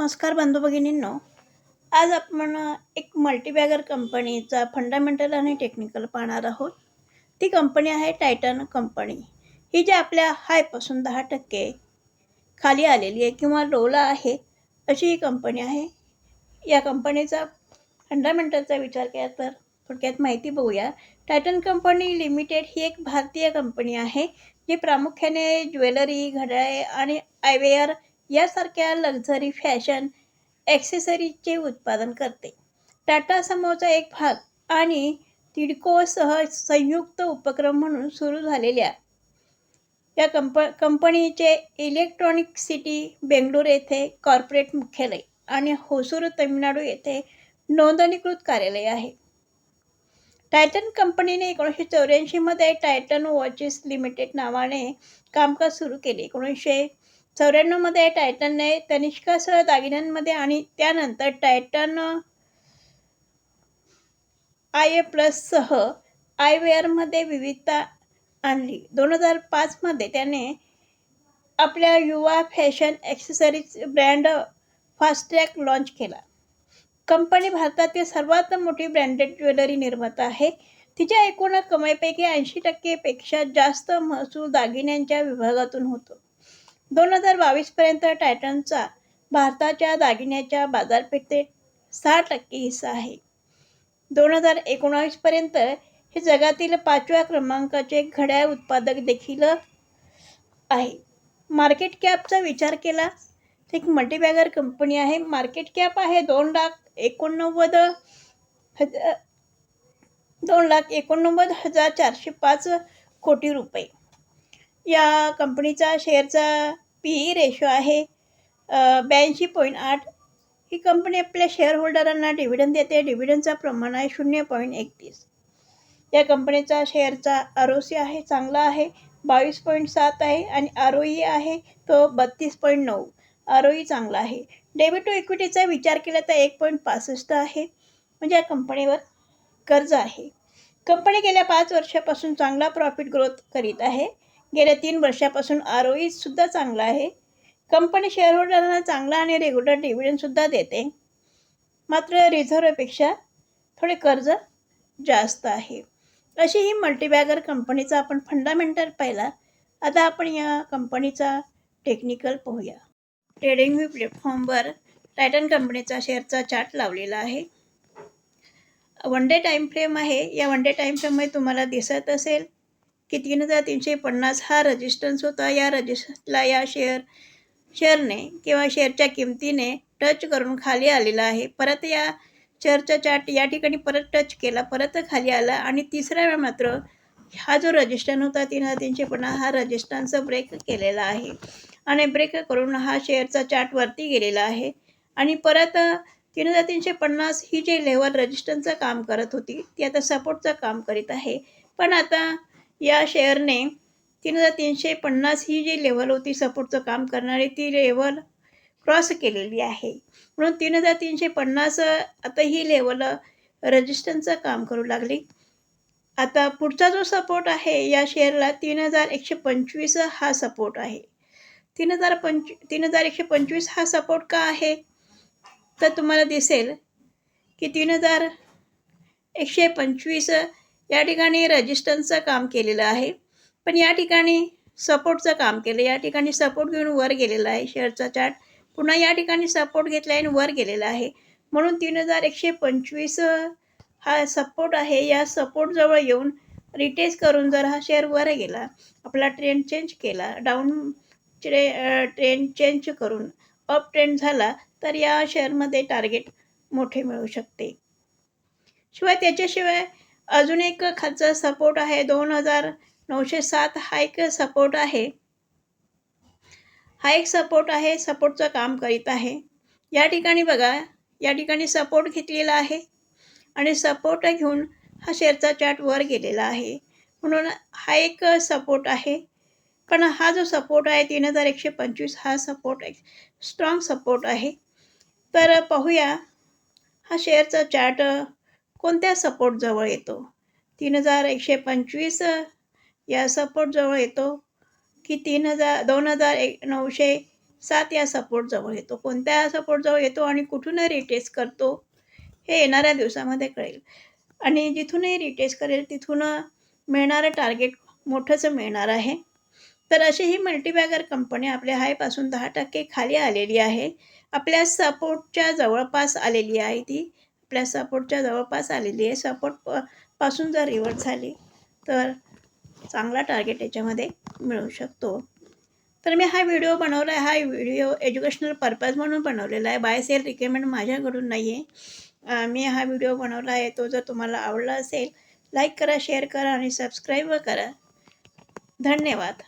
नमस्कार बंधू भगिनींनो. आज आपण एक मल्टीबॅगर कंपनीचा फंडामेंटल आणि टेक्निकल पाहणार आहोत. ती कंपनी आहे टायटन कंपनी ही जी आपल्या हायपासून दहा टक्के खाली आलेली आहे किंवा लोला आहे अशी ही कंपनी आहे. या कंपनीचा फंडामेंटलचा विचार केला तर थोडक्यात माहिती बघूया. टायटन कंपनी लिमिटेड ही एक भारतीय कंपनी आहे जी प्रामुख्याने ज्वेलरी घड्याळे आणि आयवेअर यासारख्या लक्झरी फॅशन ॲक्सेसरीजचे उत्पादन करते. टाटा समूहाचा एक भाग आणि तिडकोसह संयुक्त उपक्रम म्हणून सुरू झालेल्या या कंप कंपनीचे इलेक्ट्रॉनिक सिटी बेंगळूर येथे कॉर्पोरेट मुख्यालय आणि होसूर तमिळनाडू येथे नोंदणीकृत कार्यालय आहे. टायटन कंपनीने एकोणीसशे चौऱ्याऐंशीमध्ये टायटन वॉचेस लिमिटेड नावाने कामकाज सुरू केले. एकोणीसशे चौऱ्याण्णवमध्ये टायटनने तनिष्कासह दागिन्यांमध्ये आणि त्यानंतर टायटन आय ए प्लससह आयवेअरमध्ये विविधता आणली. दोन हजार पाचमध्ये त्याने आपल्या युवा fashion accessories brand Fastrack launch केला. कंपनी भारतातील सर्वात मोठी ब्रँडेड ज्वेलरी निर्माता आहे. तिच्या एकूण कमाईपैकी ऐंशी टक्केपेक्षा जास्त महसूल दागिन्यांच्या विभागातून होतो. दोन हजार बावीसपर्यंत टायटनचा भारताच्या दागिन्याच्या बाजारपेठेत सहा टक्के हिस्सा आहे. दोन हजार एकोणावीसपर्यंत हे जगातील पाचव्या क्रमांकाचे घड्याळ उत्पादक देखील आहे. मार्केट कॅपचा विचार केला तर एक मल्टीबॅगर कंपनी आहे. मार्केट कॅप आहे दोन लाख एकोणनव्वद हजार दोन लाख एकोणनव्वद हजार चारशे पाच कोटी रुपये. या कंपनीचा शेअरचा पी ई रेशो आहे ब्याऐंशी पॉईंट आठ. ही कंपनी आपल्या शेअरहोल्डरांना डिव्हिडंड देते. डिव्हिडंडचं प्रमाण आहे शून्य पॉईंट एकतीस. या कंपनीचा शेअरचा आर ओ सी आहे चांगला आहे. बावीस पॉईंट सात आहे आणि आर ओ ई आहे तो बत्तीस पॉईंट नऊ. आर ओ ई चांगला आहे. डेबिट टू इक्विटीचा विचार केला तर एक पॉईंट पासष्ट आहे. म्हणजे या कंपनीवर कर्ज आहे. कंपनी गेल्या पाच वर्षापासून चांगला प्रॉफिट ग्रोथ करीत आहे. गेल्या तीन वर्षापासून आर ओ ईसुद्धा चांगला आहे. कंपनी शेअरहोल्डरांना चांगला आणि रेग्युलर डिव्हिडंडसुद्धा देते. मात्र रिझर्वपेक्षा थोडे कर्ज जास्त आहे. अशी ही मल्टीबॅगर कंपनीचा आपण फंडामेंटल पाहिला. आता आपण या कंपनीचा टेक्निकल पाहूया. ट्रेडिंग व्ह्यू प्लॅटफॉर्मवर टायटन कंपनीचा शेअरचा चार्ट लावलेला आहे. वन डे टाईम फ्रेम आहे. या वन डे टाईम फ्रेममध्ये तुम्हाला दिसत असेल की तीन हजार तीनशे पन्नास हा रजिस्टन्स होता. या रजिस्टरला या शेअर शेअरने किंवा शेअरच्या किमतीने टच करून खाली आलेला आहे. परत या शेअरचा चार्ट या ठिकाणी परत टच केला परत खाली आला आणि तिसऱ्या वेळा मात्र हा जो रजिस्टन होता तीन हजार तीनशे पन्नास हा रजिस्टन्सचा ब्रेक केलेला आहे. आणि ब्रेक करून हा शेअरचा चार्ट वरती गेलेला आहे. आणि परत तीन हजार तीनशे पन्नास ही जे लेवल रजिस्टन्सचं काम करत होती ती आता सपोर्टचं काम करीत आहे. पण आता या शेअरने तीन हजार तीनशे पन्नास ही जी लेवल होती सपोर्टचं काम करणारी ती लेवल क्रॉस केलेली आहे. म्हणून तीन हजार तीनशे पन्नास आता ही लेवल रजिस्टन्सचं काम करू लागली. आता पुढचा जो सपोर्ट आहे या शेअरला तीन हजार एकशे पंचवीस हा सपोर्ट आहे. तीन हजार पंच तीन हजार एकशे पंचवीस हा सपोर्ट का आहे? तर तुम्हाला दिसेल की तीन हजार एकशे पंचवीस या ठिकाणी रजिस्टन्सचं काम केलेलं आहे. पण या ठिकाणी सपोर्टचं काम केलं. या ठिकाणी सपोर्ट घेऊन वर गेलेला आहे शेअरचा चार्ट पुन्हा या ठिकाणी सपोर्ट घेतला आहे आणि वर गेलेला आहे. म्हणून तीन हजार एकशे पंचवीस हा सपोर्ट आहे. या सपोर्टजवळ येऊन रिटेस करून जर हा शेअर वर गेला आपला ट्रेंड चेंज केला डाऊन ट्रे ट्रेंड चेंज करून अप ट्रेंड झाला तर या शेअरमध्ये टार्गेट मोठे मिळू शकते. शिवाय त्याच्याशिवाय अजून एक खालचा सपोर्ट आहे. दोन हजार नऊशे सात हा एक सपोर्ट आहे. हा एक सपोर्ट आहे सपोर्टचं काम करीत आहे. या ठिकाणी बघा या ठिकाणी सपोर्ट घेतलेला आहे आणि सपोर्ट घेऊन हा शेअरचा चार्ट वर गेलेला आहे. म्हणून हा एक सपोर्ट आहे. पण हा जो सपोर्ट आहे तीन हजार एकशे पंचवीस हा सपोर्ट एक स्ट्रॉंग सपोर्ट आहे. तर पाहूया हा शेअरचा चार्ट कोणत्या सपोर्टजवळ येतो? तीन हजार एकशे पंचवीस या सपोर्टजवळ येतो की तीन हजार दोन हजार एक नऊशे सात या सपोर्टजवळ येतो? कोणत्या सपोर्टजवळ येतो आणि कुठूनही रिटेस्ट करतो हे येणाऱ्या दिवसामध्ये कळेल. आणि जिथूनही रिटेस्ट करेल तिथून मिळणारं टार्गेट मोठंच मिळणार आहे. तर अशी ही मल्टीबॅगर कंपनी आपल्या हायपासून दहा टक्के खाली आलेली आहे. आपल्या सपोर्टच्या जवळपास आलेली आहे ती. आपल्या सपोर्टच्या जवळपास आलेली आहे. सपोर्ट प पासून जर रिवर्ट झाली तर चांगला टार्गेट याच्यामध्ये मिळू शकतो. तर मी हा व्हिडिओ बनवला आहे. हा व्हिडिओ एज्युकेशनल पर्पज म्हणून बनवलेला आहे. बाय सेल रिकमेंड माझ्याकडून नाही आहे मी हा व्हिडिओ बनवला आहे. तो जर तुम्हाला आवडला असेल लाईक करा शेअर करा आणि सबस्क्राईब करा. धन्यवाद.